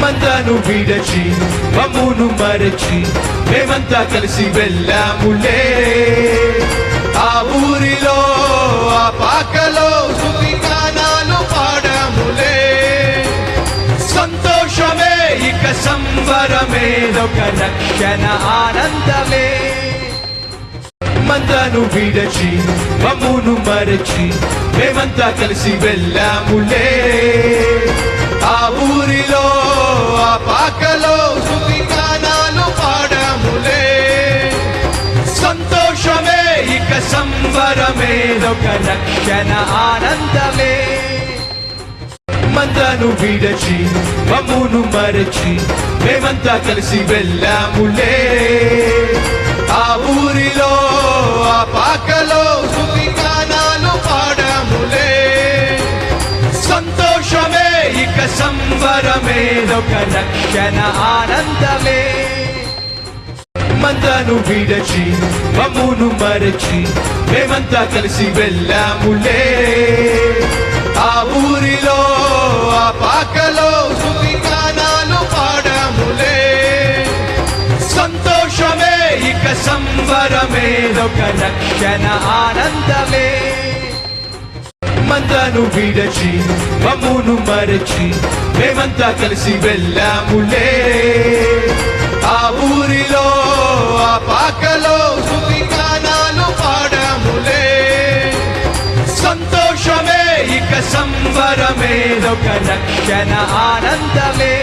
మందను విడచి మమ్మును మరచి మేమంతా కలిసి వెళ్ళాములే. ఆ ఊరిలో ఆ పాకలో సువిగానాలు పాడాములే. సంతోషమే ఇక సంబరమే ఒక రక్షణ ఆనందమే. మంతాను విడచి మమ్మును మరచి మేమంతా కలిసి వెళ్ళాములే. సంబరమేదొక రక్షణ ఆనందమే. మందను విడచి మమ్మును మరచి మేమంతా కలిసి వెళ్ళాములే. ఆ ఊరిలో ఆ పాకలో సువిగానాలు పాడాములే. సంతోషమే ఇక సంబరమే ఒక రక్షణ ఆనందమే. మందను విడచి మమ్మును మరచి మేమంతా కలిసి వెళ్ళాములే. ఆ ఊరిలో ఆ పాకలో సువిగానాలు పాడాములే. సంతోషమే ఇక సంబరమే ఒక రక్షణ ఆనందమే. మందను విడచి మమ్మును మరచి మేమంతా కలిసి వెళ్ళాములే. ఆ ఊరిలో సంబరమేదొక రక్షణ ఆనందమే.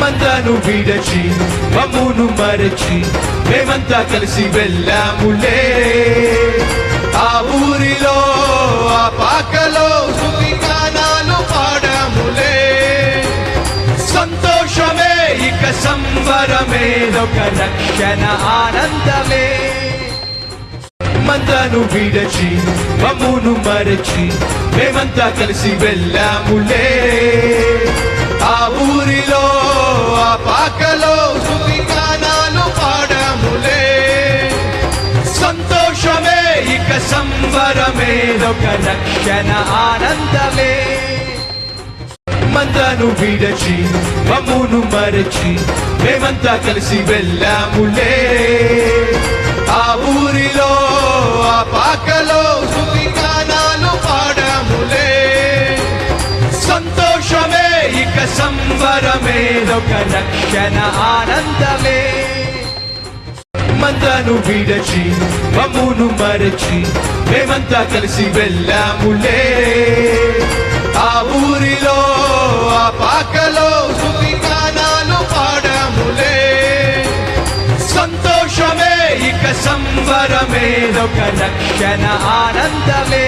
మందను విడచి మమ్మును మరచి మేమంతా కలిసి వెళ్ళాములే. ఆ ఊరిలో ఆ పాకలో సువిగానాలు పాడాములే. సంతోషమే ఇక సంబరమే ఒక రక్షణ ఆనందమే. మేమంతాను విడచి మమ్మును మరచి మేమంతా కలిసి వెళ్ళాములే. ఆ ఊరిలో ఆ పాకలో గానాలు పాడాములే. సంతోషమే ఇక సంబరమేదొక రక్షణ ఆనందమే. మందను విడచి మమ్మును మరచి మేమంతా కలిసి వెళ్ళాములే. ఆ ఊరిలో పాటలో పాకలో గానాలు పాడములే. సంతోషమే ఇక సంబరమే ఒక రక్షణ ఆనందమే. మందను విడచి మమ్మును మరచి మేమంతా కలిసి వెళ్ళాములే. ఆ ఊరిలో ఆ పాకలో శృతి గానాలు పాడములే. సంతోషమే ఇక మేదొక రక్షణ ఆనందమే.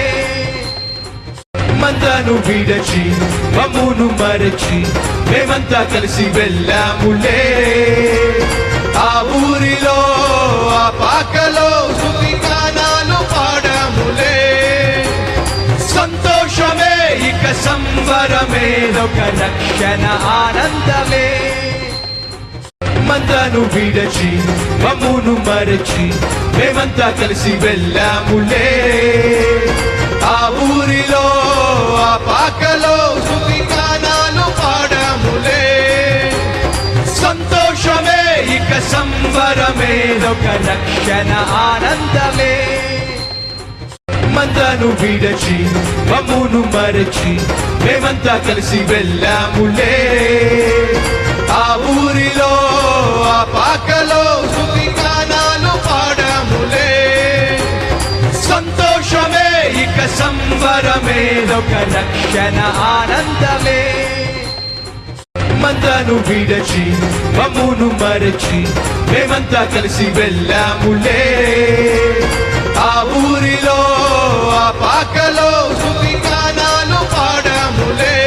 మందను విడచి మమ్మును మరచి మేమంతా కలిసి వెళ్ళాములే. ఆ ఊరిలో ఆ పాకలో సువిగానాలు పాడాములే. సంతోషమే ఇక సంబరమేదొక రక్షణ ఆనందమే. మేమంతాను విడచి మమ్మును మరచి మేమంతా కలిసి వెళ్ళాములే. ఆ ఊరిలో ఆ పాకలో సువిగానాలు పాడాములే. సంతోషమే ఇక సంబరమే ఒక రక్షణ ఆనందమే. మంతాను విడచి మమ్మును మరచి మేమంతా కలిసి వెళ్ళాములే. సంతోషమే ఇక సంబరమే ఒక రక్షణ ఆనందమే. మందను విడచి మమ్మును మరచి మేమంతా కలిసి వెళ్ళాములే. ఆ ఊరిలో ఆ పాకలో సువిగానాలు పాడాములే.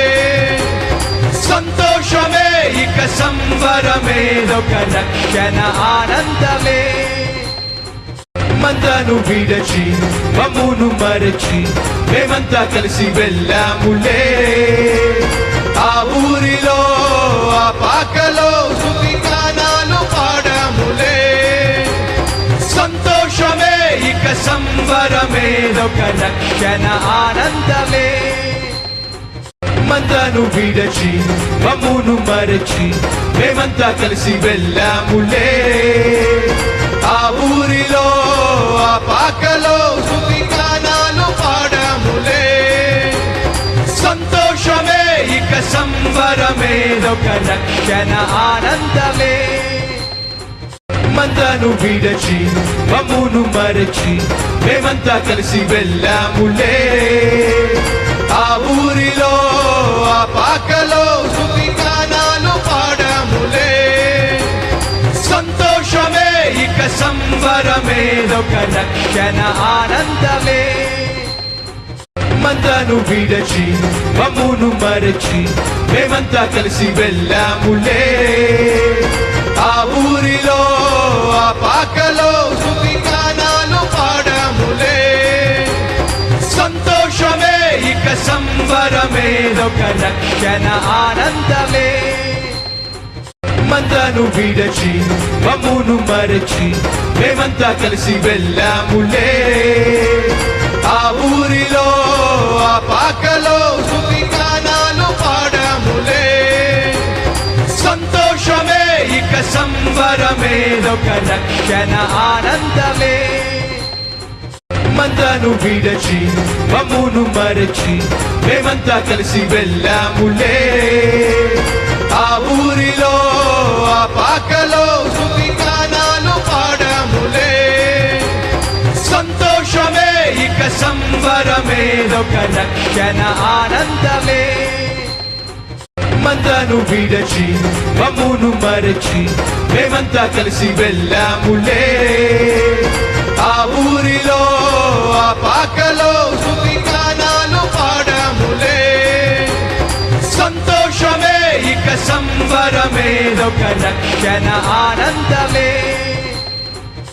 సంతోషమే ఇక సంబరమే ఒక రక్షణ ఆనందమే. మందను విడచి మమ్మును మరచి మేమంతా కలిసి వెళ్ళాములే. ఆ ఊరిలో ఆ పాకలో సువిగానాలు పాడాములే. సంతోషమే ఇక సంబరమే ఒక రక్షణ ఆనందమే. మందను విడచి మమ్మును మరచి మేమంతా కలిసి వెళ్ళాములే. పాకలో పాకలో సువిగానాలు పాడములే. సంతోషమే ఇక సంబరమే ఒక రక్షణ ఆనందమే. మందను విడచి మమ్మును మరచి మేమంతా కలిసి వెళ్ళాములే. ఆ ఊరిలో ఆ పాకలో వరమేదొక రక్షణ ఆనందమే. మందను విడచి మమ్మును మరచి మేమంతా కలిసి వెళ్ళాములే. ఆ ఊరిలో ఆ పాకలో సువిగానాలు పాడాములే. సంతోషమే ఇక సంబరమే ఒక రక్షణ ఆనందమే. మందను విడచి మమ్మును మరచి మేమంతా కలిసి వెళ్ళాములే. ఆ ఊరిలో ఆ పాకలో సువిగానాలు పాడాములే. సంతోషమే ఇక సంబరమే ఒక రక్షణ ఆనందమే. మందను విడచి మమ్మును మరచి మేమంతా కలిసి వెళ్ళాములే. ఆ ఊరిలో పాకలో సువిగానాలు పాడములే. సంతోషమే ఇక సంబరమే ఒక రక్షణ ఆనందమే. మందను విడచి మమ్మును మరచి మేమంతా కలిసి వెళ్ళాములే. ఆ ఊరిలో ఆ పాకలో సంతోషమే సంబరమే ఒక రక్షణ ఆనందమే.